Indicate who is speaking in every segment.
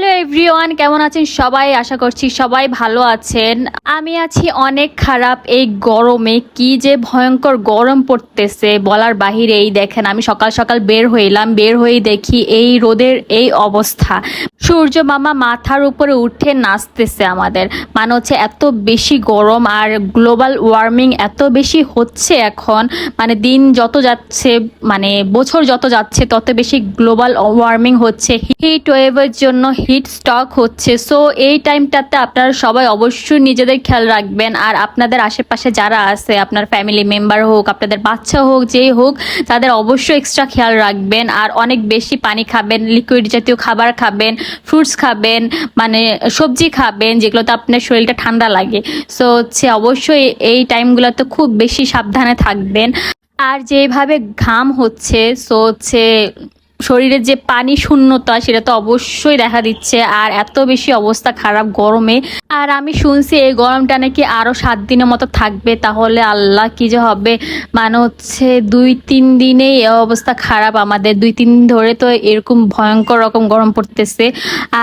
Speaker 1: Hello everyone, কেমন আছেন সবাই? আশা করছি সবাই ভালো আছেন। আমি আছি অনেক খারাপ এই গরমে। কি যে ভয়ঙ্কর গরম পড়তেছে, বলার বাহিরে এই দেখেন। আমি সকাল সকাল বের হইলাম, বের হয়ে দেখি এই রোদের এই অবস্থা। সূর্য মামা মাথার উপরে উঠে নাচতেছে আমাদের। মানে হচ্ছে এত বেশি গরম আর গ্লোবাল ওয়ার্মিং এত বেশি হচ্ছে এখন। মানে দিন যত যাচ্ছে মানে বছর যত যাচ্ছে, তত বেশি গ্লোবাল ওয়ার্মিং হচ্ছে। হিট ওয়েভের জন্য হিট স্টক হচ্ছে। সো এই টাইমটাতে আপনারা সবাই অবশ্যই নিজেদের খেয়াল রাখবেন। আর আপনাদের আশেপাশে যারা আছে, আপনার ফ্যামিলি মেম্বার হোক, আপনাদের বাচ্চা হোক, যেই হোক, তাদের অবশ্যই এক্সট্রা খেয়াল রাখবেন। আর অনেক বেশি পানি খাবেন লিকুইড জাতীয় খাবার খাবেন ফ্রুটস খাবেন মানে সবজি খাবেন, যেগুলোতে আপনার শরীরটা ঠান্ডা লাগে। সো হচ্ছে অবশ্যই এই টাইমগুলোতে খুব বেশি সাবধানে থাকবেন। আর যেভাবে ঘাম হচ্ছে সো হচ্ছে শরীরের যে পানি শূন্যতা, সেটা তো অবশ্যই দেখা দিচ্ছে। আর এত বেশি অবস্থা খারাপ গরমে। আর আমি শুনছি এই গরমটা নাকি আরও সাত দিনের মতো থাকবে। তাহলে আল্লাহ কি যে হবে? মানে হচ্ছে দুই, তিন দিনেই অবস্থা খারাপ আমাদের। দুই, তিন দিন ধরে তো এরকম ভয়ঙ্কর রকম গরম পড়তেছে।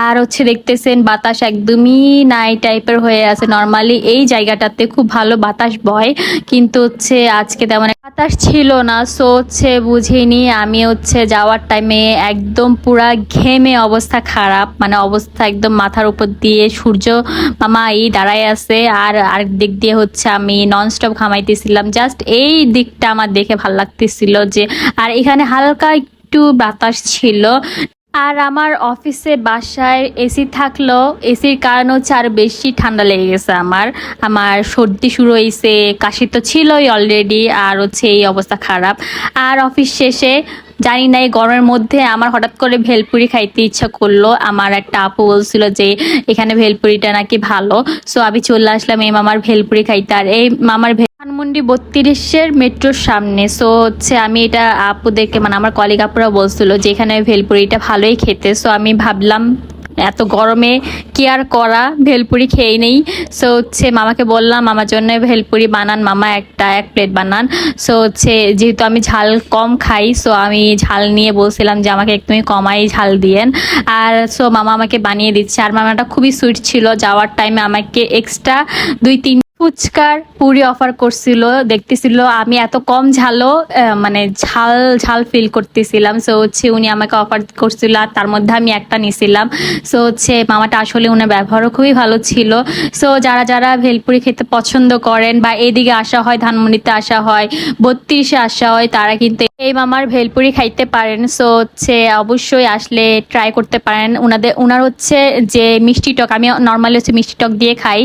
Speaker 1: আর হচ্ছে দেখতেছেন, বাতাস একদমই নাই টাইপের হয়ে আছে। নর্মালি এই জায়গাটাতে খুব ভালো বাতাস বয়। কিন্তু হচ্ছে আজকে তেমন বাতাস ছিল না। সো হচ্ছে বুঝিনি। আমি হচ্ছে যাওয়ার টাইমে একদম পুরা ঘেমে অবস্থা খারাপ মানে অবস্থা একদম মাথার উপর দিয়ে সূর্য, মামা, এই দাঁড়ায় আছে। আর আরেক দিক দিয়ে হচ্ছে আমি ননস্টপ ঘামাইতেছিলাম। জাস্ট এই দিকটা আমার দেখে ভালো লাগতেছিল যে, আর এখানে হালকা একটু বাতাস ছিল। আর আমার অফিসে বাসায় এসি থাকল। এসির কারণ হচ্ছে আর বেশি ঠান্ডা লেগে গেছে আমার। আমার সর্দি শুরু হয়েছে কাশি তো ছিলই অলরেডি আর হচ্ছে এই অবস্থা খারাপ। আর অফিস শেষে জানি না, এই গরমের মধ্যে আমার হঠাৎ করে ভেলপুরি খাইতে ইচ্ছা করল। আমার একটা আপু বলছিল যে, এখানে ভেলপুরিটা নাকি ভালো। সো আমি চলে আসলাম এই মামার ভেলপুরি খাইতে। আর এই মামার ধানমন্ডি বত্রিশের মেট্রোর সামনে। সো হচ্ছে আমি এটা আপুদেরকে মানে আমার কলিগ আপুরা বলছিল যে, এখানে ভেলপুরিটা ভালোই খেতে। সো আমি ভাবলাম এত গরমে কি আর করা? ভেলপুরি খেয়ে নেই। সো হচ্ছে মামাকে বললাম, মামার জন্য ভেলপুরি বানান, মামা একটা, এক প্লেট বানান। সো হচ্ছে যেহেতু আমি ঝাল কম খাই সো আমি ঝাল নিয়ে বলছিলাম যে, আমাকে একদমই কমাই ঝাল দিয়েন। আর সো মামা আমাকে বানিয়ে দিচ্ছে। আর মামাটা খুবই সুইট ছিল। যাওয়ার টাইমে আমাকে এক্সট্রা দুই, তিন ফুচকার পুরি অফার করছিল, দেখতেছিল, আমি এত কম ঝালও মানে ঝাল ঝাল ফিল করতেছিলাম। সো হচ্ছে উনি আমাকে অফার করছিল আর তার মধ্যে আমি একটা নিছিলাম। সো হচ্ছে মামাটা আসলে উনার ব্যবহারও খুবই ভালো ছিল। সো যারা যারা ভেলপুরি খেতে পছন্দ করেন বা এদিকে আসা হয়, ধানমন্ডিতে আসা হয়, বত্রিশে আসা হয়, তারা কিন্তু এই মামার ভেলপুরি খাইতে পারেন সো হচ্ছে অবশ্যই আসলে ট্রাই করতে পারেন। ওনাদের ওনার হচ্ছে যে মিষ্টি টক, আমি নর্মালি হচ্ছে মিষ্টি টক দিয়ে খাই,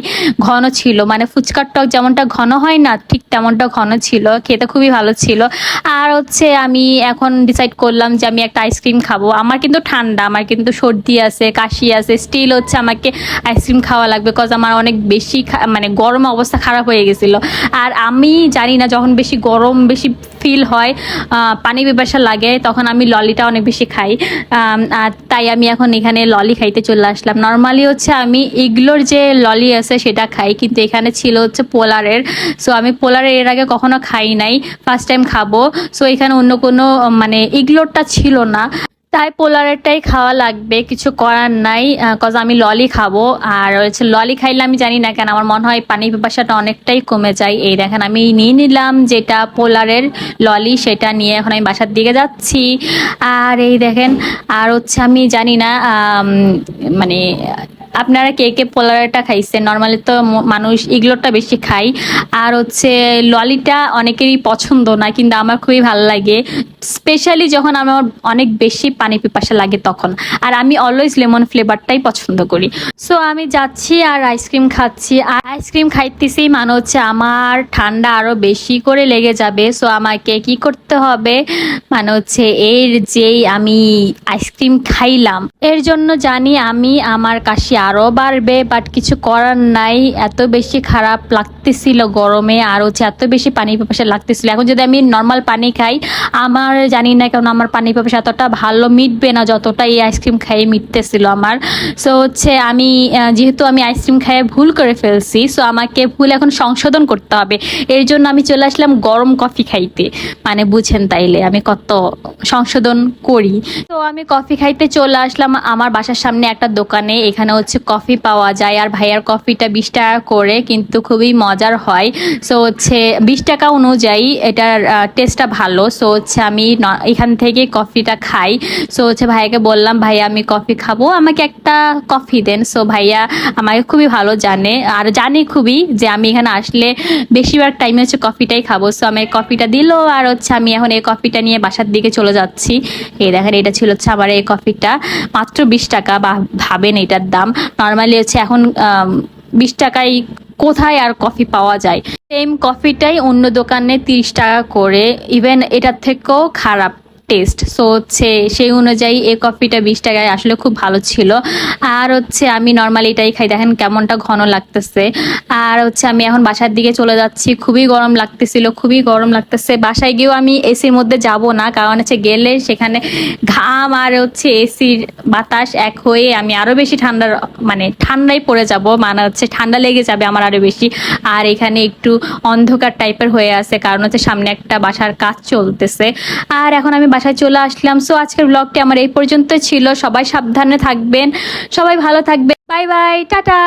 Speaker 1: ঘন ছিল। মানে ফুচকার টক যেমনটা ঘন হয় না, ঠিক তেমনটা ঘন ছিল, খেতে খুবই ভালো ছিল। আর হচ্ছে আমি এখন ডিসাইড করলাম যে আমি একটা আইসক্রিম খাব। আমার কিন্তু ঠান্ডা, আমার কিন্তু সর্দি আছে, কাশি আছে স্টিল হচ্ছে আমাকে আইসক্রিম খাওয়া লাগবে কজ আমার অনেক বেশি মানে গরম অবস্থা খারাপ হয়ে গেছিল। আর আমি জানি না, যখন বেশি গরম, বেশি ফিল হয় পানি পিপাসা লাগে, তখন আমি ললিটা অনেক বেশি খাই। তাই আমি এখন এখানে ললি খাইতে চলে আসলাম। নর্মালি হচ্ছে আমি ইগলোর যে ললি আছে সেটা খাই, কিন্তু এখানে ছিল হচ্ছে পোলারের। সো আমি পোলারের এর আগে কখনো খাই নাই ফার্স্ট টাইম খাব। সো এখানে অন্য কোনো মানে ইগলোরটা ছিল না। তাই পোলারেরটাই খাওয়া লাগবে, কিছু করার নাই কজ আমি ললি খাব। আর হচ্ছে ললি খাইলে আমি জানি না কেন, আমার মনে হয় পানি পিপাসাটা অনেকটাই কমে যায়। এই দেখেন, আমি নিয়ে নিলাম যেটা পোলারের ললি, সেটা নিয়ে এখন আমি বাসার দিকে যাচ্ছি। আর এই দেখেন, আর হচ্ছে আমি জানি না মানে আপনারা কে কে পোলারটা খাইছেন? নর্মালি তো মানুষ ইগলোরটা বেশি খাই আর হচ্ছে ললিটা অনেকেরই পছন্দ না, কিন্তু আমার খুবই ভালো লাগে। স্পেশালি যখন আমার অনেক বেশি পানি পিপাসা লাগে তখন। আর আমি অলওয়েজ লেমন ফ্লেভারটাই পছন্দ করি। সো আমি যাচ্ছি আর আইসক্রিম খাচ্ছি। আর আইসক্রিম খাইতেছি মানে হচ্ছে আমার ঠান্ডা আরও বেশি করে লেগে যাবে। সো আমাকে কি করতে হবে? মানে হচ্ছে এর যেই আমি আইসক্রিম খাইলাম। এর জন্য জানি আমি, আমার কাশি আরও বাড়বে বাট কিছু করার নাই। এত বেশি খারাপ লাগতেছিল গরমে, আর হচ্ছে এত বেশি পানি পিপাসা লাগতেছিল। এখন যদি আমি নর্মাল পানি খাই, আমার জানি না কেন আমার পানি পিপাসা এতটা ভালো মিটবে না যতটা এই আইসক্রিম খাইয়ে মিটতেছিল আমার। সো হচ্ছে আমি যেহেতু আমি আইসক্রিম খাইয়ে ভুল করে ফেলছি সো আমাকে ভুল এখন সংশোধন করতে হবে। এর জন্য আমি চলে আসলাম গরম কফি খাইতে। মানে বুঝেন তাইলে, আমি কত সংশোধন করি। তো আমি কফি খাইতে চলে আসলাম আমার বাসার সামনে একটা দোকানে। এখানে হচ্ছে কফি পাওয়া যায় আর ভাইয়ার কফিটা বিশ টাকা করে, কিন্তু খুবই মজার হয়। সো হচ্ছে বিশ টাকা অনুযায়ী এটার টেস্টটা ভালো। সো হচ্ছে আমি এখান থেকে কফিটা খাই। সো হচ্ছে ভাইয়াকে বললাম ভাইয়া আমি কফি খাব। আমাকে একটা কফি দেন। সো ভাইয়া আমাকে খুবই ভালো জানে। আর জানে খুবই যে আমি এখানে আসলে বেশিরভাগ টাইমে হচ্ছে কফিটাই খাব। সো আমি কফিটা দিল আর হচ্ছে আমি এখন এই কফিটা নিয়ে বাসার দিকে চলে যাচ্ছি। এই দেখেন, এটা ছিল হচ্ছে আমার এই কফিটা। মাত্র বিশ টাকা, বা ভাবেন এটার দাম। নর্মালি হচ্ছে এখন বিশ টাকায় কোথায় আর কফি পাওয়া যায়? সেম কফিটাই অন্য দোকানে তিরিশ টাকা করে ইভেন এটার থেকেও খারাপ। টেস্ট সো হচ্ছে সেই অনুযায়ী এই কফিটা বিশ টাকায় আসলে খুব ভালো ছিল। আর হচ্ছে আমি নর্মালি এটাই খাই। দেখেন কেমনটা ঘন লাগতেছে। আর হচ্ছে আমি এখন বাসার দিকে চলে যাচ্ছি। খুবই গরম লাগতেছিল, খুবই গরম লাগতেছে। বাসায় গিয়েও আমি এসির মধ্যে যাব না। কারণ হচ্ছে গেলে সেখানে ঘাম আর হচ্ছে এসির বাতাস এক হয়ে আমি আরও বেশি ঠান্ডার মানে ঠান্ডায় পড়ে যাব। মানে হচ্ছে ঠান্ডা লেগে যাবে আমার আরও বেশি। আর এখানে একটু অন্ধকার টাইপের হয়ে আছে। কারণ হচ্ছে সামনে একটা বাসার কাজ চলতেছে। আর এখন আমি বাসায় চলে আসলাম। সো আজকের ব্লগটি আমার এই পর্যন্ত ছিল। সবাই সাবধানে থাকবেন। সবাই ভালো থাকবেন। Bye bye tata.